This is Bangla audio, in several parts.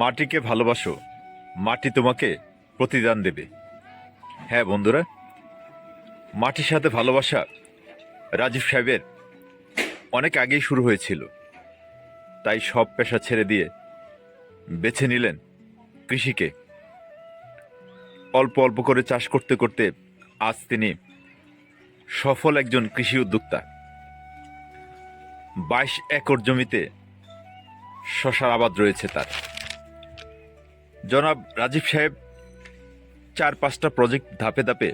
মাটিকে ভালোবাসো, মাটি তোমাকে প্রতিদান দেবে। হ্যাঁ বন্ধুরা, মাটির সাথে ভালোবাসা রাজীব সাহেবের অনেক আগেই শুরু হয়েছিল। তাই সব পেশা ছেড়ে দিয়ে বেছে নিলেন কৃষিকে। অল্প অল্প করে চাষ করতে করতে আজ তিনি সফল একজন কৃষি উদ্যোক্তা। বাইশ একর জমিতে শশার আবাদ রয়েছে তার। জনাব রাজীব সাহেব, চার পাঁচটা প্রজেক্ট ধাপে ধাপে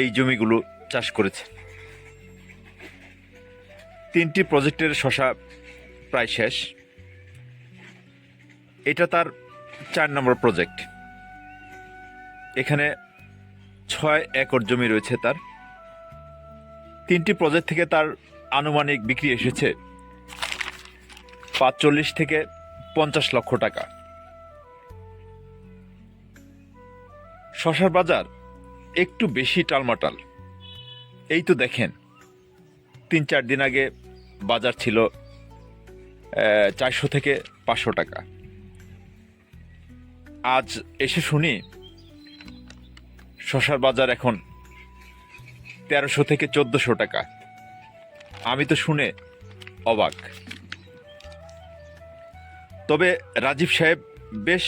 এই জমিগুলো চাষ করেছে তিনটি প্রজেক্টের শশা প্রায় শেষ। এটা তার চার নম্বর প্রজেক্ট এখানে ছয় একর জমি রয়েছে তার। তিনটি প্রজেক্ট থেকে তার আনুমানিক বিক্রি এসেছে পাঁচচল্লিশ থেকে পঞ্চাশ লক্ষ টাকা। শশার বাজার একটু বেশি টালমাটাল। এই তো দেখেন, তিন চার দিন আগে বাজার ছিল চারশো থেকে পাঁচশো টাকা। আজ এসে শুনি শশার বাজার এখন তেরোশো থেকে চোদ্দোশো টাকা। আমি তো শুনে অবাক। তবে রাজীব সাহেব বেশ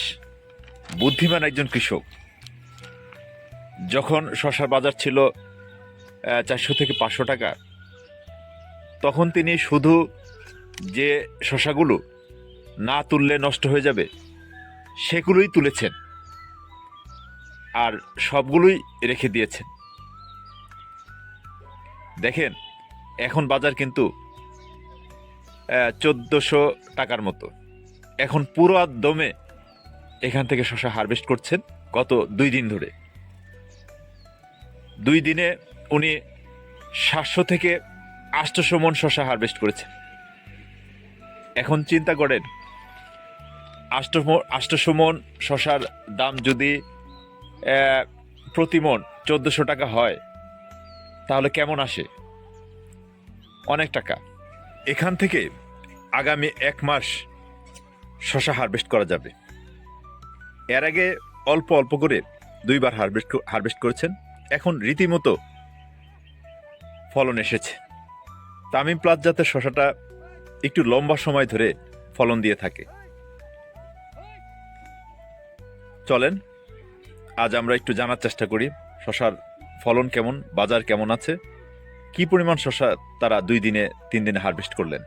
বুদ্ধিমান একজন কৃষক। যখন শশার বাজার ছিল চারশো থেকে পাঁচশো টাকা, তখন তিনি শুধু যে শশাগুলো না তুললে নষ্ট হয়ে যাবে, সেগুলোই তুলেছেন আর সবগুলোই রেখে দিয়েছেন। দেখেন, এখন বাজার কিন্তু চোদ্দোশো টাকার মতো। এখন পুরো দমে এখান থেকে শশা হারভেস্ট করছেন গত দুই দিন ধরে। দুই দিনে উনি সাতশো থেকে আটশোশো মন শশা হারভেস্ট করেছেন এখন চিন্তা করেন আষ্ট আটশোশো মন শশার দাম যদি প্রতি মন চোদ্দোশো টাকা হয়, তাহলে কেমন আসে? অনেক টাকা। এখান থেকে আগামী এক মাস শশা হারভেস্ট করা যাবে। এর আগে অল্প অল্প করে দুইবার হারভেস্ট হারভেস্ট করেছেন। এখন রীতিমতো ফলন এসেছে। তামিম প্লাস জাতের শশাটা একটু লম্বা সময় ধরে ফলন দিয়ে থাকে। চলেন, আজ আমরা একটু জানার চেষ্টা করি শশার ফলন কেমন, বাজার কেমন আছে, কি পরিমাণ শশা তারা দুই দিনে, তিন দিনে হারভেস্ট করলেন।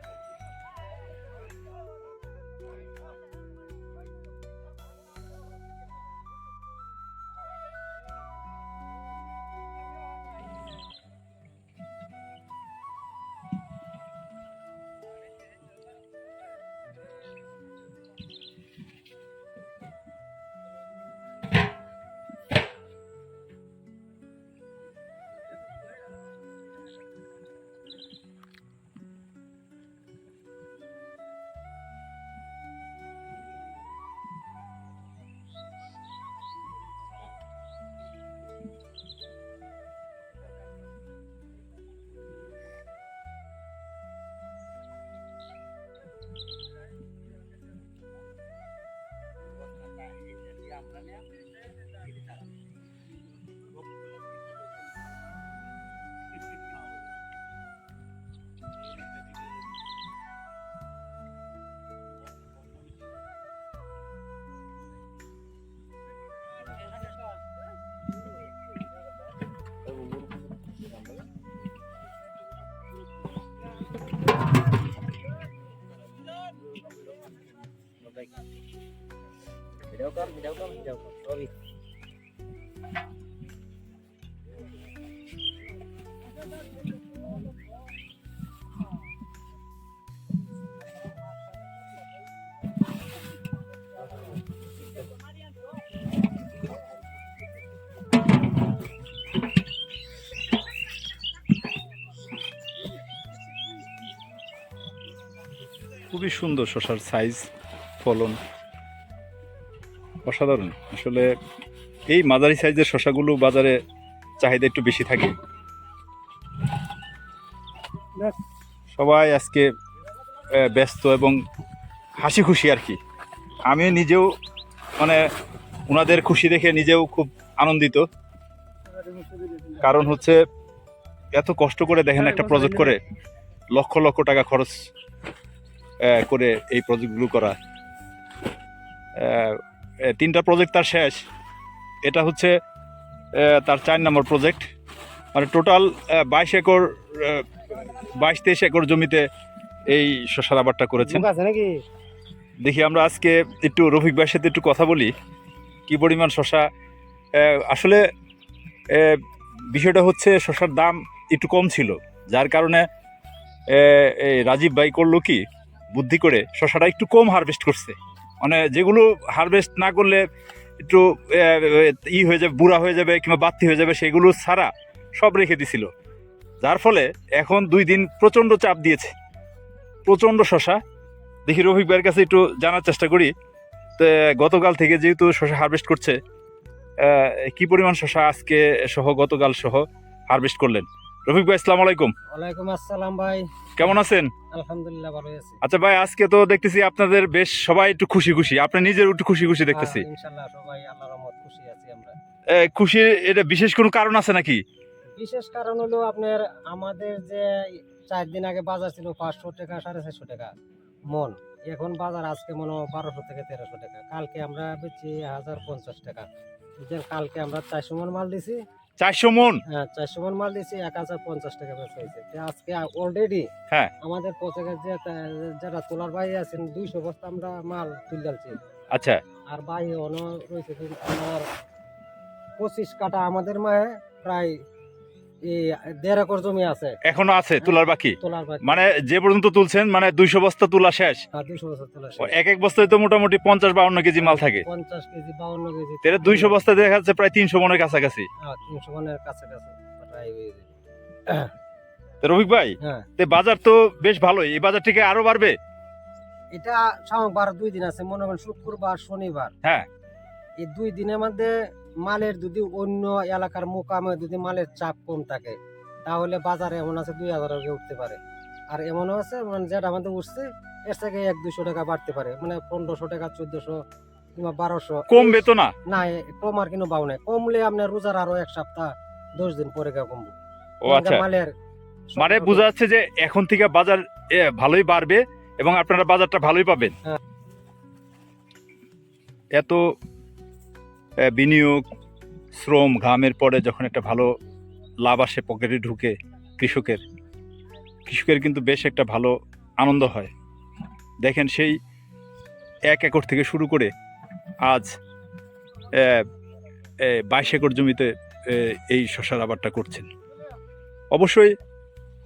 খুবই সুন্দর শশার সাইজ ফলন। অসাধারণ। আসলে এই মাঝারি সাইজের শশাগুলো বাজারে চাহিদা একটু বেশি থাকে। সবাই আজকে ব্যস্ত এবং হাসি খুশি আর কি। আমি নিজেও মানে ওনাদের খুশি দেখে নিজেও খুব আনন্দিত। কারণ হচ্ছে, এত কষ্ট করে দেখেন একটা প্রজেক্ট করে লক্ষ লক্ষ টাকা খরচ করে এই প্রজেক্টগুলো করা। তিনটা প্রজেক্ট তার শেষ। এটা হচ্ছে তার চার নম্বর প্রজেক্ট মানে টোটাল বাইশ একর বাইশ তেইশ একর জমিতে এই শশার আবাদটা করেছেন। নাকি? দেখি আমরা আজকে একটু রফিক ভাইয়ের সাথে একটু কথা বলি কি পরিমাণ শশা আসলে বিষয়টা হচ্ছে শশার দাম একটু কম ছিল। যার কারণে এই রাজীব ভাই করল কি বুদ্ধি করে শশাটা একটু কম হারভেস্ট করছে। মানে যেগুলো হারভেস্ট না করলে একটু ই হয়ে যাবে, বুড়া হয়ে যাবে কিংবা বাত্তি হয়ে যাবে, সেগুলো ছাড়া সব রেখে দিছিল। যার ফলে এখন দুই দিন প্রচণ্ড চাপ দিয়েছে। প্রচণ্ড শশা দেখি রফিক ভাইয়ের কাছে একটু জানার চেষ্টা করি। তো, গতকাল থেকে যেহেতু শশা হারভেস্ট করছে কি পরিমাণ শশা আজকে সহ গতকাল সহ হারভেস্ট করলেন? রফিক ভাই আসসালামু আলাইকুম। ওয়ালাইকুম আসসালাম ভাই। কেমন আছেন? আলহামদুলিল্লাহ ভালো আছি। আচ্ছা ভাই আজকে তো দেখতেছি আপনাদের বেশ সবাই একটু খুশি খুশি। আপনি নিজের একটু খুশি খুশি দেখতেছি। হ্যাঁ, ইনশাআল্লাহ সবাই আল্লাহর রহমত খুশি আছি আমরা। খুশির এটা বিশেষ কোনো কারণ আছে নাকি? বিশেষ কারণ হলো আপনার আমাদের যে চার দিন আগে বাজার ছিল পাঁচশো টাকা সাড়ে চারশো টাকা মন। এখন বাজার আজকে মনে হয় বারোশো থেকে তেরোশো টাকা। কালকে আমরা বেচি হাজার পঞ্চাশ টাকা। কালকে আমরা চারশো মন মাল দিছি। চারশো মন? হ্যাঁ চারশো মন মাল দিয়েছি এক হাজার পঞ্চাশ টাকা বেচা হয়েছে। আজকে অলরেডি হ্যাঁ। আমাদের পোশাকের যে যারা তোলার ভাই আছেন দুইশো বস্তা আমরা মাল তুলে যাচ্ছি আচ্ছা। আর বাই অন রয়েছে আমার পঁচিশ কাটা আমাদের মায়ে প্রায় দেড় একর জমি আছে। এখনও আছে তোলার বাকি? তোলার বাকি। মানে যে পর্যন্ত তুলছেন মানে দুইশো বস্তা তোলা শেষ? দুইশো তোলা এক এক বস্তায় তো মোটামুটি পঞ্চাশ বাউন্ন কেজি মাল থাকে। পঞ্চাশ কেজি বাউন্ন কেজি। তাহলে দুইশো বস্তা দেখা যাচ্ছে প্রায় তিনশো মনের কাছাকাছি। হ্যাঁ তিনশো মনের কাছাকাছি প্রায় হয়ে রফিক ভাই হ্যাঁ। বাজার তো বেশ ভালোই। এই বাজার থেকে আরও বাড়বে? এটা দুই দিন আছে মনে করেন শুক্রবার শনিবার। হ্যাঁ। এই দুই দিনের মধ্যে মালের যদি অন্য এলাকার মোকামে যদি মালের চাপ কম থাকে তাহলে বাজারে এমন আছে দুই হাজার টাকা উঠতে পারে। আর এমনও আছে মানে যেটা আমাদের উঠছে এর থেকে এক দুশো টাকা বাড়তে পারে। মানে পনেরোশো টাকা চোদ্দশো কিংবা বারোশো। কমবে তো না? না এ- কমার কোনো বাউ নাই। কমলে আপনার রোজার আরও এক সপ্তাহ দশ দিন পরে গিয়ে কমবো। ও আচ্ছা। মালের মানে বোঝা যাচ্ছে যে এখন থেকে বাজার ভালোই বাড়বে এবং আপনারা বাজারটা ভালোই পাবেন। হ্যাঁ। এত বিনিয়োগ, শ্রম, ঘামের পরে যখন একটা ভালো লাভ আসে, পকেটে ঢুকে কৃষকের কৃষকের কিন্তু বেশ একটা ভালো আনন্দ হয়। দেখেন সেই এক একর থেকে শুরু করে আজ বাইশ একর জমিতে এই শশার আবারটা করছেন। অবশ্যই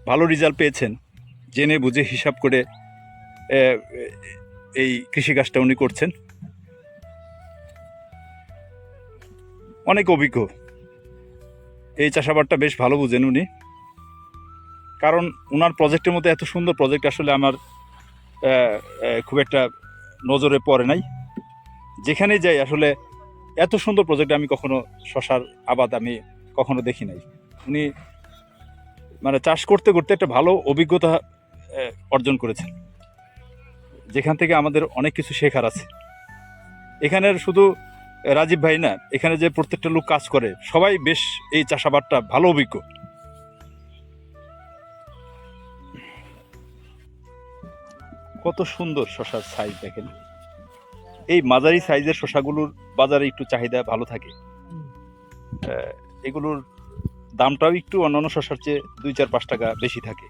ভালো রেজাল্ট পেয়েছেন। জেনে বুঝে হিসাব করে এই কৃষিকাজটা উনি করছেন। অনেক অভিজ্ঞ। এই চাষাবাদটা বেশ ভালো বুঝেন উনি। কারণ ওনার প্রজেক্টের মধ্যে এত সুন্দর প্রজেক্ট আসলে আমার খুব একটা নজরে পড়ে নাই। যেখানেই যাই আসলে এত সুন্দর প্রজেক্ট আমি কখনো শশার আবাদ আমি কখনো দেখি নাই। উনি মানে চাষ করতে করতে একটা ভালো অভিজ্ঞতা অর্জন করেছেন। যেখান থেকে আমাদের অনেক কিছু শেখার আছে। এখানের শুধু রাজীব ভাই না, এখানে যে প্রত্যেকটা লোক কাজ করে, সবাই বেশ এই চাষাবাদটা ভালো অভিজ্ঞ। কত সুন্দর শশার সাইজ দেখেন। এই মাঝারি সাইজের শশাগুলোর বাজারে একটু চাহিদা ভালো থাকে। এগুলোর দামটাও একটু অন্যান্য শসার চেয়ে দুই চার পাঁচ টাকা বেশি থাকে।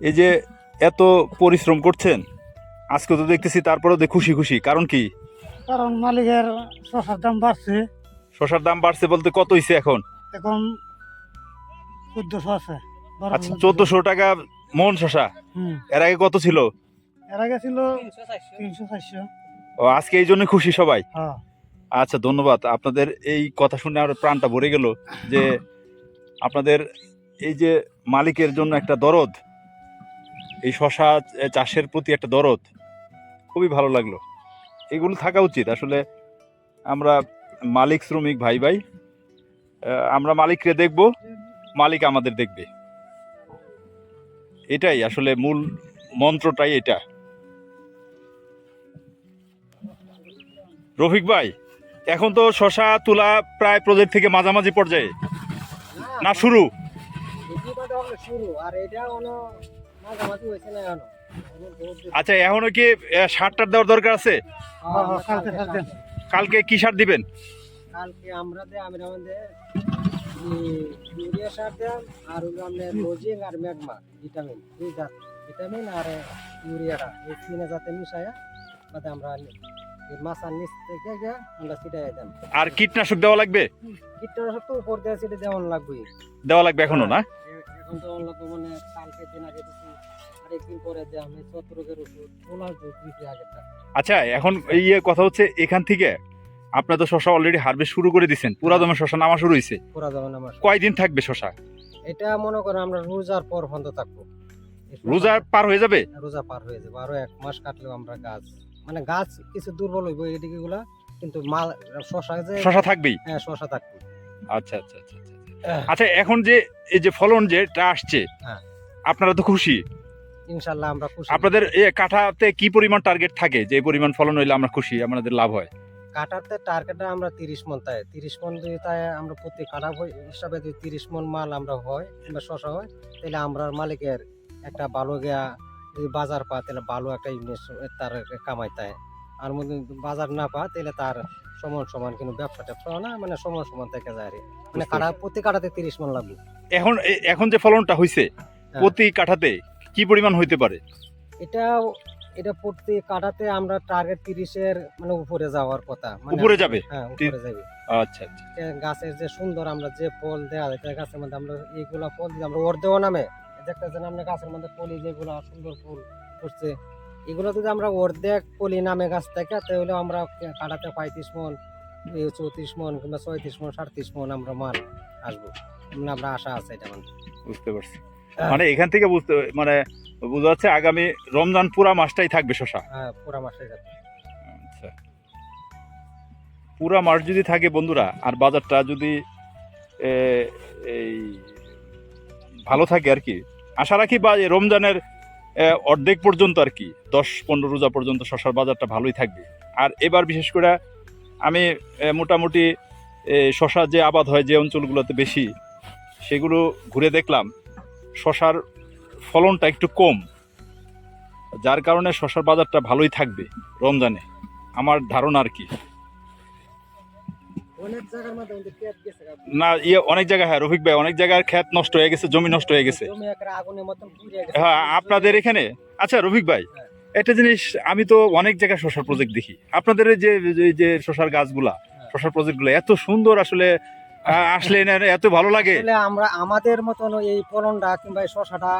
এই যে এত পরিশ্রম করছেন আজকে তো দেখতেছি তারপরেও দেখ খুশি খুশি কারণ কি? কারণ মালিকের শসার দাম বাড়ছে। শসার দাম বাড়ছে বলতে কত হইছে এখন? এখন চোদ্দশো আছে আচ্ছা চোদ্দশো টাকা মন শশা। হুম। এর আগে কত ছিল? এর আগে ছিল তিনশো চারশো। তিনশো চারশো ও আজকে এই জন্য খুশি সবাই? হ্যাঁ। আচ্ছা ধন্যবাদ। আপনাদের এই কথা শুনে আমার প্রাণটা ভরে গেল যে আপনাদের এই যে মালিকের জন্য একটা দরদ এই শশা চাষের প্রতি একটা দরদ খুবই ভালো লাগল। এগুলো থাকা উচিত। আসলে আমরা মালিক, শ্রমিক, ভাই ভাই আমরা মালিককে দেখব, মালিক আমাদের দেখবে। এটাই আসলে মূল মন্ত্রটাই এটা। রফিক ভাই, এখন তো শশা, তোলা প্রায় প্রজেক্ট থেকে মাঝামাঝি পর্যায়ে। না, শুরু? আর এটা আচ্ছা এখনও কি সারটার দেওয়ার দরকার আছে? হ্যাঁ, কালকে কালকে- কি সার দিবেন? কালকে আমরা দে আমরা আমাদের ইউরিয়া সার দিলাম আর হলো আমাদের রোজিং আর ম্যাগমা ভিটামিন দুই জাত ভিটামিন আর ইউরিয়াটা এই তিনে জাতে মিশায়া বাদে আমরা এই মাছার নিচ থেকে গিয়া আমরা ছিটাই দিলাম আর কীটনাশক দেওয়া লাগবে? কীটনাশক তো উপর দিয়ে ছিটে দেওয়ান লাগবে দেওয়া লাগবে এখনও না? এখন তো লাগবে মানে কালকে দিন আগে দিচ্ছি আরেকদিন পরে যে আমি সতেরোকের ওষুধ ষোলো দিচ্ছি আগেরটা আচ্ছা এখন এই ইয়ে কথা হচ্ছে এখান থেকে আপনার তো শশা অলরেডি হারভেস্ট শুরু করে দিচ্ছেন পুরা দমে শশা নামা শুরু হয়েছে পুরা যাবেন আমার কয়দিন থাকবে শশা? এটা মনে করেন আমরা রোজার পর বন্ধ থাকব। রোজা পার হয়ে যাবে? রোজা পার হয়ে যাবে আরও এক মাস কাটলেও আমরা গাছ মানে গাছ কিছু দুর্বল হইব এদিকে গুলা কিন্তু মাল শশা যে শশা থাকবেই? হ্যাঁ শশা থাকবে। আচ্ছা আচ্ছা আচ্ছা। আচ্ছা, এখন যে এই যে ফলন যেটা আসছে হ্যাঁ। আপনারা তো খুশি? ইনশাল্লাহ আমরা খুশি। আপনাদের এ কাঠাতে কি পরিমাণ টার্গেট থাকে? যে পরিমাণ ফলন হইলে আমরা খুশি আমাদের লাভ হয়? কাটাতে টার্গেটটা আমরা তিরিশ মন তাই। তিরিশ মন যদি তাই আমরা প্রতি কাটা হিসাবে যদি তিরিশ মন মাল আমরা হয় কিংবা শশা হয় তাহলে আমরা মালিকের একটা ভালো গিয়া যদি বাজার পা তাহলে ভালো একটা ইনভেস্ট তার কামাই তাই। আর মধ্যে বাজার না পা তাহলে তার সমান সমান কিন্তু ব্যবসা ট্যাবসা হয় না মানে সমান সমান থেকে যায় কি। মানে কাটা প্রতি কাটাতে তিরিশ মন লাগবে। এখন এখন যে ফলনটা হয়েছে হ্যাঁ। প্রতি কাঠাতে কি পরিমাণ হইতে পারে? এটা এটা প্রতি কাটাতে আমরা টার্গেট তিরিশের মানে উপরে যাওয়ার কথা। মানে উপরে যাবে? হ্যাঁ উপরে যাবে। আচ্ছা আচ্ছা। গাছের যে সুন্দর আমরা যে ফল দেওয়া যায় গাছের মধ্যে আমরা এইগুলা ফল দিই আমরা ওর দেওয়া নামে। দেখতেছেন আমরা গাছের মধ্যে পলি যেগুলো সুন্দর ফুল ফুটছে। এগুলো যদি আমরা অর্ধেক পলি নামে গাছ থেকে তাহলে আমরা কাটাতে পঁয়ত্রিশ মন চৌত্রিশ মন কিংবা ছয়ত্রিশ মন সাড়ত্রিশ মন আমরা মাল আসব। আমরা আশা আছে এটা মানে বুঝতে পারছি। মানে এখান থেকে বুঝতে মানে বোঝা যাচ্ছে আগামী রমজান পুরা মাসটাই থাকবে শশা হ্যাঁ পুরা মাসে থাকবে। আচ্ছা। পুরা মাস যদি থাকে বন্ধুরা আর বাজারটা যদি এই ভালো থাকে আর কি আশা রাখি বা রমজানের অর্ধেক পর্যন্ত আর কি, দশ পনেরো রোজা পর্যন্ত শশার বাজারটা ভালোই থাকবে। আর এবার বিশেষ করে আমি মোটামুটি শশা যে আবাদ হয় যে অঞ্চলগুলোতে বেশি, সেগুলো ঘুরে দেখলাম, শশার ফলনটা একটু কম, যার কারণে শশার বাজারটা ভালোই থাকবে রমজানে। আমার ধারণা আর কি। না ইয়ে অনেক জায়গায় হ্যাঁ রফিক ভাই অনেক জায়গার ক্ষেত নষ্ট হয়ে গেছে জমি নষ্ট হয়ে গেছে। হ্যাঁ আপনাদের এখানে? আচ্ছা রফিক ভাই হ্যাঁ। একটা জিনিস আমি তো অনেক জায়গায় শশার প্রজেক্ট দেখি। আপনাদের যে এই যে শশার গাছগুলা হ্যাঁ। শশার প্রজেক্টগুলো এত সুন্দর আসলে আসলে এত ভালো লাগে। আমরা আমাদের মতন এই ফলনটা কিংবা শশাটা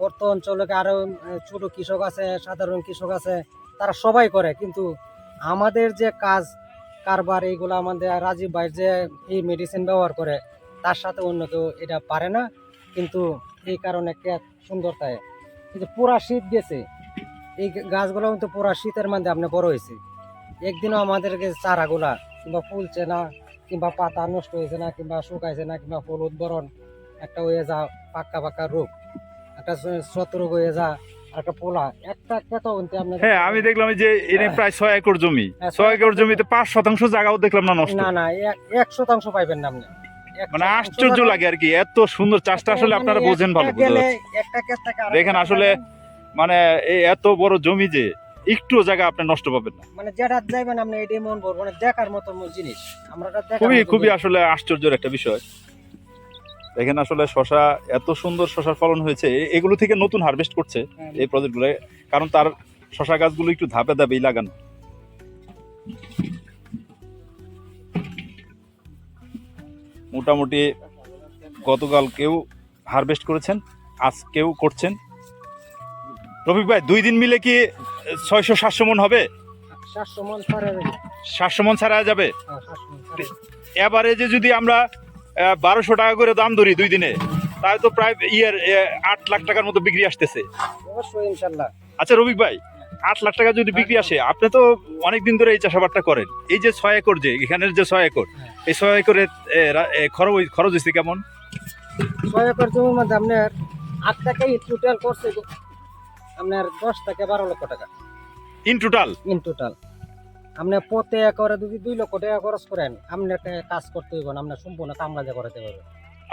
অর্থ অঞ্চলে আরও আহ, ছোট কৃষক আছে সাধারণ কৃষক আছে তারা সবাই করে। কিন্তু আমাদের যে কাজ কারবার এইগুলো আমাদের রাজীব ভাই যে এই মেডিসিন ব্যবহার করে, তার সাথে অন্য কেউ এটা পারে না। কিন্তু এই কারণে ক্ষেত সুন্দর কিন্তু পুরা শীত গেছে। এই গাছগুলো কিন্তু পুরা শীতের মধ্যে আপনি বড় হয়েছে। একদিনও আমাদেরকে চারাগুলা কিংবা ফুলছে না, কিংবা পাতা নষ্ট হয়েছে না, কিংবা শুকাইছে না, কিংবা ফুল উদ্বরণ একটা হয়ে যা পাক্কা পাক্কা রোগ, একটা শত রোগ হয়ে যা হ্যাঁ আমি দেখলাম যে এনে প্রায় ছয় একর জমি। হ্যাঁ, ছয় একর জমিতে পাঁচ শতাংশ জায়গাও দেখলাম না নষ্ট। না না এক- শতাংশ পাইবেন না মানে আশ্চর্য লাগে আর কি এত সুন্দর চাষটা আসলে আপনারা বোঝেন ভালো দেখেন আসলে মানে এই এত বড় জমি যে একটু জায়গা আপনি নষ্ট পাবেন না। মানে যেটা যাইবেন আপনি এটাই মন বলব মানে দেখার মতো জিনিস। আমরা খুবই খুবই আসলে আশ্চর্যের একটা বিষয়। দেখেন আসলে শশা এত সুন্দর শশার ফলন হয়েছে। এগুলো থেকে নতুন হারভেস্ট করছে হ্যাঁ, এই প্রজেক্টগুলো কারণ তার শশা গাছগুলো একটু ধাপে ধাপেই লাগানো। মোটামুটি গতকাল কেউ হারভেস্ট করেছেন আজকেও করছেন। রফিক ভাই দুই দিন মিলে কি ছয়শো সাতশো মন হবে? সাতশো মন সাতশো মন ছাড়া যাবে? হ্যাঁ। এবারে যে যদি আমরা বারোশো টাকা করে দাম ধরি দুই দিনে। তাই তো প্রায় ইয়ের আট লাখ টাকার মতো বিক্রি আসতেছে। আচ্ছা রবিক ভাই আট লাখ টাকা যদি বিক্রি আসে আপনি তো অনেক দিন ধরে এই চাষাবাদটা করেন। এই যে ছয় একর যে এখানের যে ছয় একর। এই ছয় একরে খরচ খরচ হয়েছে কেমন? ছয় একর জমির মধ্যে আপনার আট টাকাই টোটাল করছে আপনার দশ থেকে বারো লক্ষ টাকা। ইন টোটাল ইন টোটাল আপনি প্রতি একরে যদি দুই লক্ষ টাকা খরচ করেন আপনি একটা কাজ করতে হইব না আপনার সম্পূর্ণ কাম কাজে করাতে হবে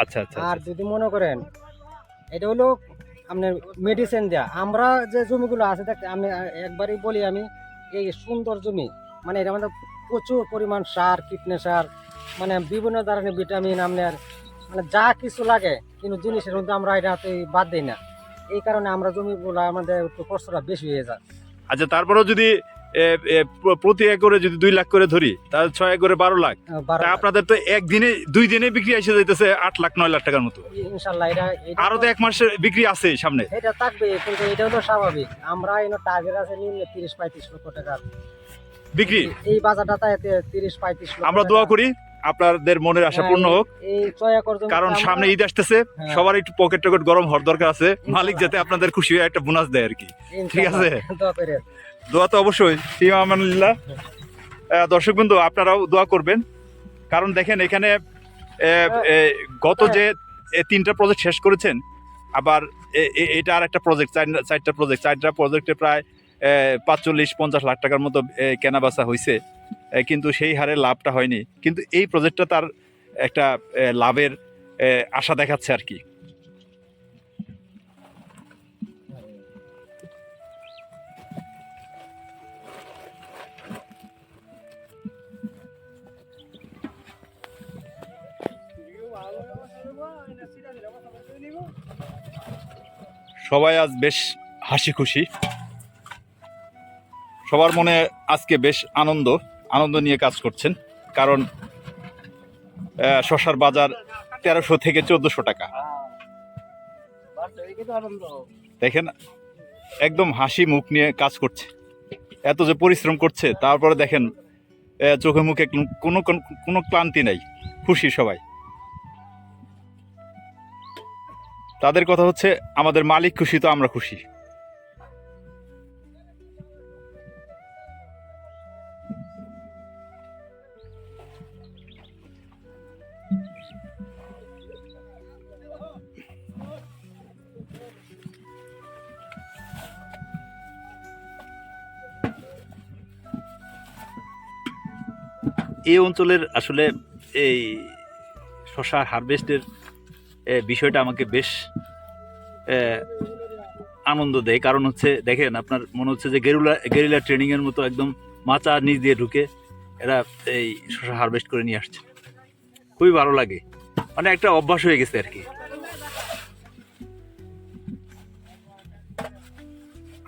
আচ্ছা আচ্ছা আর যদি মনে করেন এটা হলো আপনার মেডিসিন দেয়া। আমরা যে জমিগুলো আছে দেখ আমি একবারই বলি আমি এই সুন্দর জমি মানে এটা আমাদের প্রচুর পরিমাণ সার কীটনাশক মানে বিভিন্ন ধরনের ভিটামিন আপনার মানে যা কিছু লাগে কিন্তু জিনিসের মধ্যে আমরা এটাতে বাদ দিই না। এই কারণে আমরা জমিগুলো আমাদের একটু কষ্টটা বেশি হয়ে যায়। আচ্ছা তারপরেও যদি প্রতি একরে যদি দুই লাখ করে ধরি তাহলে ছয় একরে বারো লাখ। তা আপনাদের তো একদিনে দুই দিনে বিক্রি এসে যাইতেছে আট লাখ নয় লাখ টাকার মতো। আরও তো এক মাসের বিক্রি আছে সামনে। এটা থাকবে কিন্তু এটা হলো স্বাভাবিক। আমরা এনে টার্গেট আছে নিম্ন তিরিশ পঁয়ত্রিশ লক্ষ টাকা। বিক্রি? এই বাজারটা তিরিশ পঁয়ত্রিশ আমরা দোয়া করি আপনাদের মনের আশা হ্যাঁ, পূর্ণ হোক। কারণ সামনে ঈদ আসতেছে হ্যাঁ। সবার একটু পকেট টকেট গরম হওয়ার দরকার আছে। মালিক যাতে আপনাদের খুশি হয়ে একটা বোনাস দেয় আর কি। ঠিক আছে। দোয়া তো অবশ্যই। ফি আমানুল্লাহ দর্শক বন্ধু, আপনারাও দোয়া করবেন। কারণ দেখেন, এখানে গত যে তিনটা প্রজেক্ট শেষ করেছেন, আবার এটা আর একটা প্রজেক্ট চারটা প্রজেক্ট চারটা প্রজেক্টে প্রায় পাঁচচল্লিশ, পঞ্চাশ লাখ টাকার মতো কেনাবেচা হয়েছে কিন্তু সেই হারে লাভটা হয়নি। কিন্তু এই প্রজেক্টটা তার একটা লাভের আশা দেখাচ্ছে আর কি। সবাই আজ বেশ হাসি খুশি। সবার মনে আজকে বেশ আনন্দ আনন্দ নিয়ে কাজ করছেন। কারণ শশার বাজার তেরোশো থেকে চোদ্দশো টাকা। দেখেন, একদম হাসি মুখ নিয়ে কাজ করছে। এত যে পরিশ্রম করছে, তারপরে দেখেন চোখে মুখে কোনো, কোনো- ক্লান্তি নাই। খুশি সবাই। তাদের কথা হচ্ছে, আমাদের মালিক খুশি তো আমরা খুশি। এই অঞ্চলের আসলে এই শশা হারভেস্টের বিষয়টা আমাকে বেশ আনন্দ দেয়। কারণ হচ্ছে, দেখেন আপনার মনে হচ্ছে যে গেরুলা, গেরিলা ট্রেনিংয়ের মতো একদম মাচা নিচ দিয়ে ঢুকে এরা এই শশা হারভেস্ট করে নিয়ে আসছে। খুবই ভালো লাগে। মানে একটা অভ্যাস হয়ে গেছে আর কি।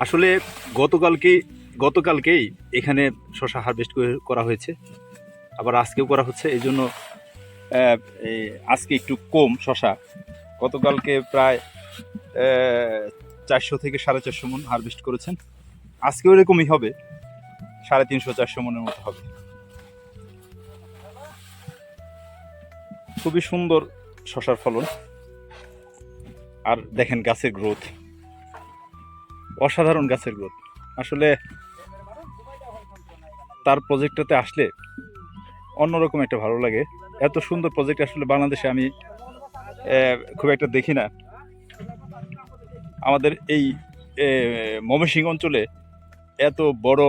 আসলে গতকালকে, গতকালকেই এখানে শশা হারভেস্ট করা হয়েছে। আবার আজকেও করা হচ্ছে। এই জন্য আজকে একটু কম শশা। গতকালকে প্রায় চারশো থেকে সাড়ে চারশো মন হারভেস্ট করেছেন। আজকেও এরকমই হবে, সাড়ে তিনশো, চারশো মনের মতো হবে। খুবই সুন্দর শশার ফলন। আর দেখেন গাছের গ্রোথ অসাধারণ গাছের গ্রোথ আসলে তার প্রজেক্টটাতে আসলে অন্যরকম একটা ভালো লাগে। এত সুন্দর প্রজেক্ট আসলে বাংলাদেশে আমি খুব একটা দেখি না। আমাদের এই ময়মনসিংহ অঞ্চলে এত বড়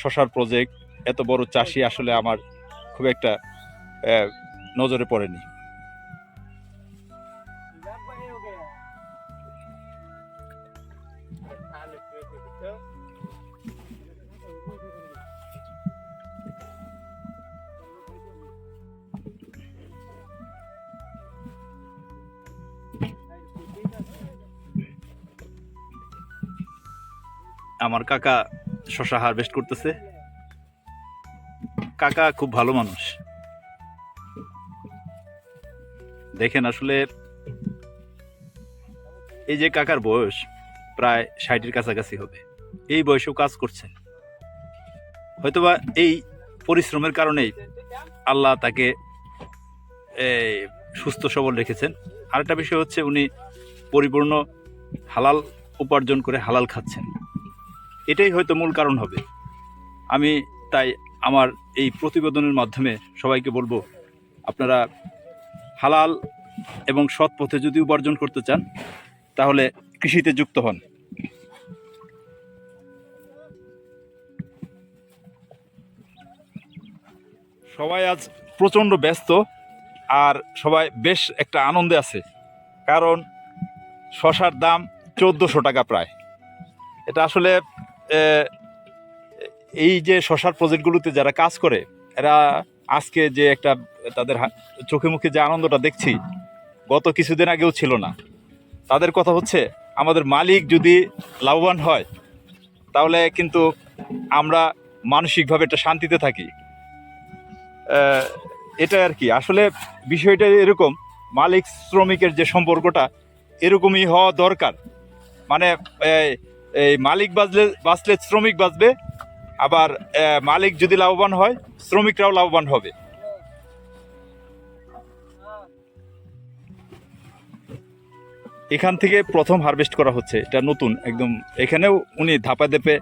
শশার প্রজেক্ট এত বড় চাষি আসলে আমার খুব একটা নজরে পড়েনি। আমার কাকা শশা হারভেস্ট করতেছে। কাকা খুব ভালো মানুষ। দেখেন আসলে এই যে কাকার বয়স প্রায় ষাটের কাছাকাছি হবে। এই বয়সেও কাজ করছেন। হয়তোবা এই পরিশ্রমের কারণেই আল্লাহ তাকে সুস্থ সবল রেখেছেন। আরেকটা বিষয় হচ্ছে উনি পরিপূর্ণ হালাল উপার্জন করে হালাল খাচ্ছেন। এটাই হয়তো মূল কারণ হবে। আমি তাই আমার এই প্রতিবেদনের মাধ্যমে সবাইকে বলব, আপনারা হালাল এবং সৎ পথে যদি উপার্জন করতে চান, তাহলে কৃষিতে যুক্ত হন। সবাই আজ প্রচণ্ড ব্যস্ত, আর সবাই বেশ একটা আনন্দে আছে। কারণ শশার দাম চোদ্দোশো টাকা প্রায়। এটা আসলে এই যে শশার প্রজেক্টগুলোতে যারা কাজ করে, এরা আজকে যে একটা তাদের চোখে মুখে যে আনন্দটা দেখছি, গত কিছুদিন আগেও ছিল না। তাদের কথা হচ্ছে, আমাদের মালিক যদি লাভবান হয়, তাহলে কিন্তু আমরা মানসিকভাবে একটা শান্তিতে থাকি। এটা আর কি। আসলে বিষয়টা এরকম, মালিক শ্রমিকের যে সম্পর্কটা এরকমই হওয়া দরকার। মানে এই, মালিক বাঁচলে বাঁচলে শ্রমিক বাঁচবে আবার মালিক যদি লাভবান হয় শ্রমিকরাও লাভবান হবে। এখান থেকে প্রথম হারভেস্ট করা হচ্ছে এটা নতুন একদম এখানেও উনি ধাপা ধাপে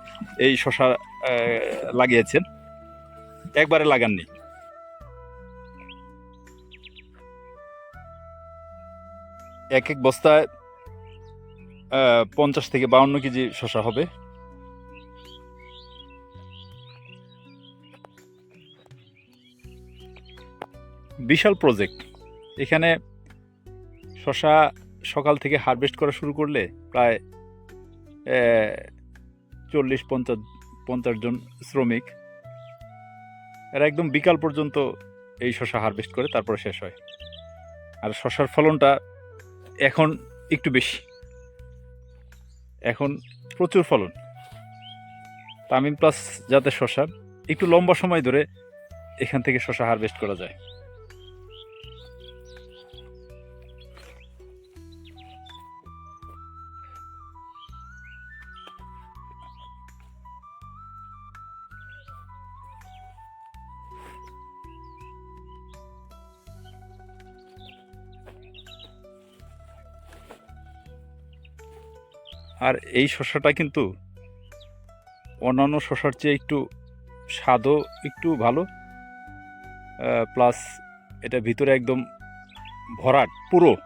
এই শশা লাগিয়েছেন। একবারে লাগাননি। এক এক বস্তায় পঞ্চাশ থেকে বাউন্ন কেজি শশা হবে। বিশাল প্রজেক্ট। এখানে শশা সকাল থেকে হারভেস্ট করা শুরু করলে প্রায় চল্লিশ, পঞ্চাশ পঞ্চাশ জন শ্রমিক। এরা একদম বিকাল পর্যন্ত এই শশা হারভেস্ট করে, তারপরে শেষ হয়। আর শশার ফলনটা এখন একটু বেশি। এখন প্রচুর ফলন। তামিন প্লাস জাতের শশা একটু লম্বা সময় ধরে এখান থেকে শশা হারভেস্ট করা যায়। আর এই শসাটা কিন্তু অন্যান্য শসার চেয়ে একটু স্বাদও একটু ভালো। প্লাস এটা ভিতরে একদম ভরাট, পুরো।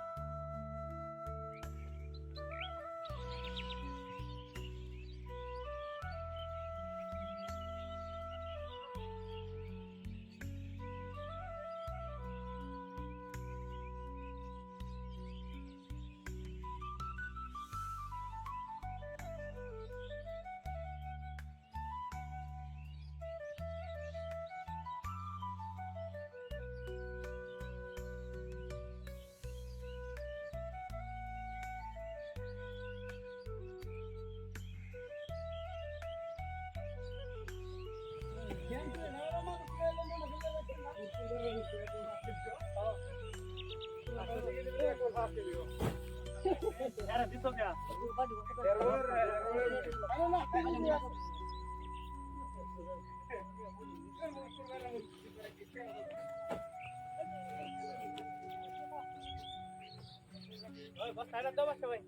बस खायला जाऊ बस भाई